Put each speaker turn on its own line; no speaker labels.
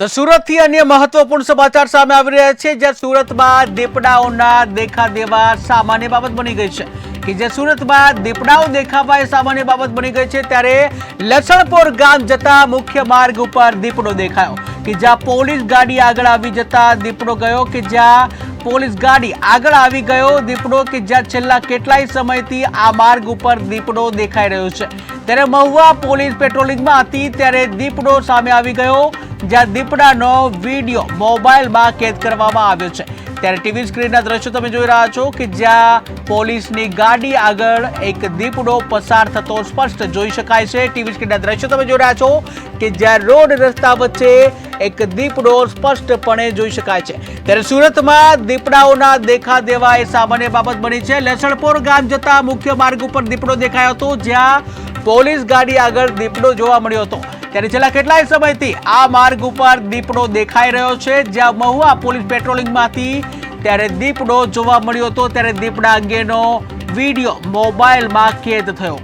તો સુરતથી અન્ય મહત્વપૂર્ણ સમાચાર સામે આવી રહ્યા છે, જ્યાં સુરતમાં દીપડાઓના દેખા દેવા સામાન્ય બાબત બની ગઈ છે. કે જે સુરતમાં દીપડાઓ દેખાવા એ સામાન્ય બાબત બની ગઈ છે, ત્યારે લસણપોર ગામ જતા મુખ્ય માર્ગ ઉપર દીપડો દેખાયો. કે જ્યાં પોલીસ ગાડી આગળ આવી જતા દીપડો ગયો, કે જ્યાં પોલીસ ગાડી આગળ આવી ગયો દીપડો, કે જ્યાં છેલ્લા કેટલાય સમયથી આ માર્ગ ઉપર દીપડો દેખાઈ રહ્યો છે. ત્યારે મહુવા પોલીસ પેટ્રોલિંગમાં હતી, ત્યારે દીપડો સામે આવી ગયો. જ્યાં દીપડાનો વીડિયો મોબાઈલમાં કેદ કરવામાં આવ્યો છે. ત્યારે ટીવી સ્ક્રીનના દ્રશ્યો તમે જોઈ રહ્યા છો કે જ્યાં પોલીસની ગાડી આગળ એક દીપડો પસાર થતો સ્પષ્ટ જોઈ શકાય છે. ટીવી સ્ક્રીનના દ્રશ્યો તમે જોઈ રહ્યા છો કે જ્યાં રોડ રસ્તા વચ્ચે એક દીપડો સ્પષ્ટપણે જોઈ શકાય છે. ત્યારે સુરતમાં દીપડાઓના દેખા દેવા એ સામાન્ય બાબત બની છે. લસણપોર ગામ જતા મુખ્ય માર્ગ ઉપર દીપડો દેખાયો હતો, જ્યાં પોલીસ ગાડી આગળ દીપડો જોવા મળ્યો હતો. ત્યારે છેલ્લા કેટલાય સમયથી આ માર્ગ ઉપર દીપડો દેખાઈ રહ્યો છે. જ્યાં મહુવા પોલીસ પેટ્રોલિંગમાંથી ત્યારે દીપડો જોવા મળ્યો હતો. ત્યારે દીપડા અંગેનો વીડિયો મોબાઈલમાં કેદ થયો.